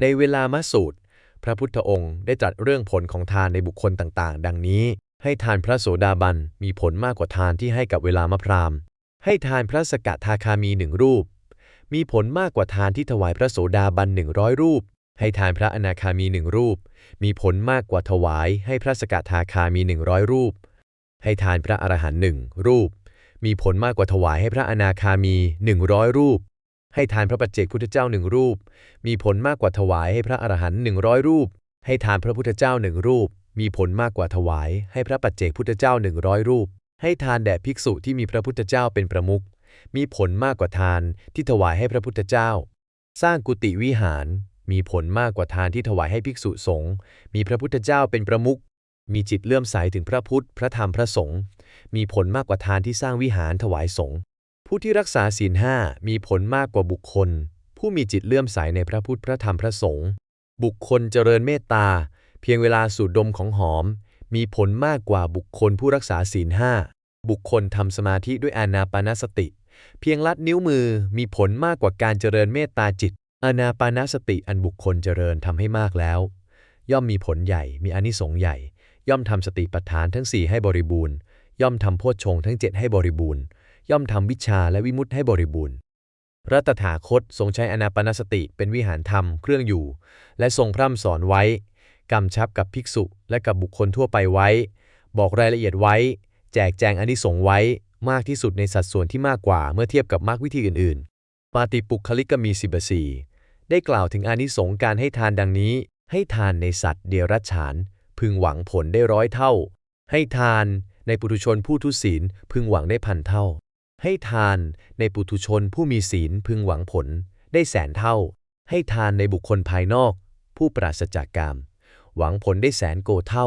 ในเวลามัสูตร พระพุทธองค์ได้ตรัสเรื่องผลของทานในบุคคลต่างๆ ดังนี้ ให้ทานพระโสดาบันมีผลมากกว่าทานที่ให้กับเวลามะพราวให้ทานพระสกทาคามีหนึ่งรูป มีผลมากกว่าทานที่ถวายพระโสดาบันหนึ่งร้อยรูป ให้ทานพระอนาคามีหนึ่งรูป มีผลมากกว่าถวาย ให้พระสกทาคามีหนึ่งร้อยรูป ให้ทานพระอรหันต์หนึ่งรูป มีผลมากกว่าถวายให้พระอนาคามีหนึ่งร้อยรูป ให้ทานพระปัจเจกพุทธเจ้าหนึ่งรูป มีผลมากกว่าถวายให้พระอรหันต์หนึ่งร้อยรูป ให้ทานพระพุทธเจ้าหนึ่งรูป มีผลมากกว่าถวาย ให้พระปัจเจกพุทธเจ้าหนึ่งร้อยรูป ให้ทานแด่ภิกษุที่มีพระพุทธเจ้าเป็นประมุข มีผลมากกว่าทานที่ถวายให้พระพุทธเจ้า สร้างกุฏิวิหาร มีผลมากกว่าทานที่ถวายให้ภิกษุสงฆ์ มีพระพุทธเจ้าเป็นประมุข มีจิตเลื่อมใสถึงพระพุทธ พระธรรม พระสงฆ์ มีผลมากกว่าทานที่สร้างวิหารถวายสงฆ์ ผู้ที่รักษาศีลห้ามีผลมากกว่าบุคคล ผู้มีจิตเลื่อมใสในพระพุทธพระธรรมพระสงฆ์บุคคลเจริญเมตตา เพียงเวลาสูดดมของหอม มีผลมากกว่าบุคคลผู้รักษาศีลห้าบุคคลทำสมาธิด้วยอานาปานสติ เพียงลัดนิ้วมือมีผลมากกว่าการเจริญเมตตาจิต อานาปานสติอันบุคคลเจริญทำให้มากแล้ว ย่อมมีผลใหญ่มีอนิสงส์ใหญ่ ย่อมทำสติปัฏฐานทั้งสี่ให้บริบูรณ์ ย่อมทำโพชฌงทั้งเจ็ดให้บริบูรณ์ ย่อมทำวิชาและวิมุตให้บริบูรณ์พระตถาคตทรงใช้อนาปนสติเป็นวิหารธรรมเครื่องอยู่ และทรงพร่ำสอนไว้กำชับกับภิกษุและกับบุคคลทั่วไปไว้ บอกรายละเอียดไว้ แจกแจงอนิสงส์ไว้มากที่สุดในสัดส่วนที่มากกว่าเมื่อเทียบกับมรรควิธีอื่นๆ ปาติปุคลิกมีสิบสีได้กล่าวถึงอนิสงส์การให้ทานดังนี้ ให้ทานในสัตว์เดรัจฉาน พึงหวังผลได้ร้อยเท่า ให้ทานในปุถุชนผู้ทุศีลพึงหวังได้พันเท่า ให้ทานในปุถุชนผู้มีศีลพึงหวังผล ได้แสนเท่า ให้ทานในบุคคลภายนอก ผู้ปราศจากกาม หวังผลได้แสนโกเท่า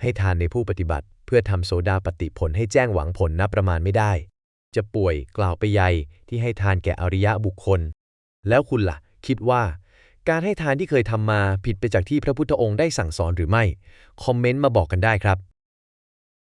ให้ทานในผู้ปฏิบัติ เพื่อทำโสดาปฏิผลให้แจ้งหวังผลนับประมาณไม่ได้ จะป่วยกล่าวไปใหญ่ที่ให้ทานแก่อริยะบุคคล แล้วคุณล่ะ คิดว่า การให้ทานที่เคยทำมาผิดไปจากที่พระพุทธองค์ได้สั่งสอนหรือไม่ คอมเมนต์มาบอกกันได้ครับ